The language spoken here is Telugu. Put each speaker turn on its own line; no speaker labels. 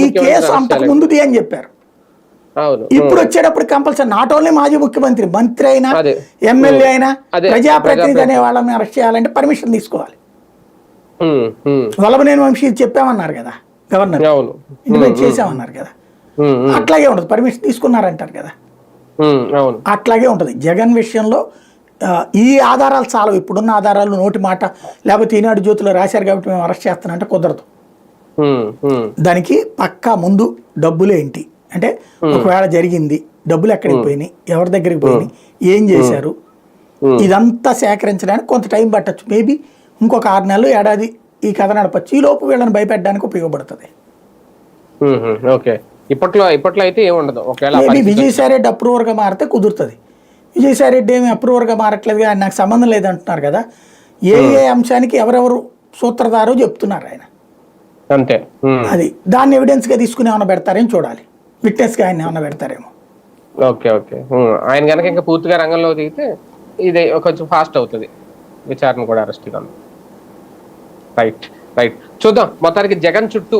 ఈ కేసు అంతకు. ముందుది అని చెప్పారు. ఇప్పుడు వచ్చేటప్పుడు కంపల్సరీ నాట్ ఓన్లీ మాజీ ముఖ్యమంత్రి మంత్రి అయినా. ఎమ్మెల్యే అయినా ప్రజాప్రతినిధి అనే వాళ్ళని అరెస్ట్ చేయాలంటే పర్మిషన్ తీసుకోవాలి. వల్లభనేని వంశీ చెప్పామన్నారు కదా గవర్నర్. ఇంటిమేట్ చేసామన్నారు కదా. అట్లాగే ఉంటుంది. పర్మిషన్ తీసుకున్నారంటారు కదా. అట్లాగే ఉంటుంది. జగన్ విషయంలో ఈ ఆధారాలు చాలవు. ఇప్పుడున్న ఆధారాలు నోటి మాట లేకపోతే ఈనాడు జ్యోతిలో రాశారు కాబట్టి మేము అరెస్ట్ చేస్తానంటే కుదరదు. దానికి పక్కా ముందు డబ్బులు ఏంటి అంటే ఒకవేళ జరిగింది డబ్బులు ఎక్కడికి పోయినాయి ఎవరి దగ్గరికి పోయినాయి ఏం చేశారు? ఇదంతా సేకరించడానికి కొంత టైం పట్టచ్చు. మేబీ ఇంకొక ఆరు నెలలు ఏడాది ఈ కథ నడపచ్చు. ఈ లోపు వీళ్ళని భయపెట్టడానికి ఉపయోగపడుతుంది.
ఓకే. ఇప్పట్లో ఇప్పట్లో అయితే ఏముండదు ఒకవేళ ఆ
మేబీ
పరిస్థితి-
విజయసాయి రెడ్డి అప్రూవర్గా మారితే కుదురుతుంది. విజయసాయి రెడ్డి ఏమి అప్రూవర్గా మారట్లేదు ఆయన నాకు సంబంధం లేదంటున్నారు కదా. ఏ ఏ అంశానికి ఎవరెవరు సూత్రధారో చెప్తున్నారు ఆయన.
అంతే.
అది. దాన్ని ఎవిడెన్స్గా తీసుకుని ఏమైనా పెడతారేమో చూడాలి. విట్నెస్గా ఆయన ఏమైనా పెడతారేమో.
Okay okay. ఆయన కనుక ఇంకా పూర్తిగా రంగంలో దిగితే ఇది కొంచెం ఫాస్ట్ అవుతుంది. విచారణ కూడా అరెస్ట్ కాదు రైట్ రైట్ చూద్దాం. మొత్తానికి జగన్ చుట్టూ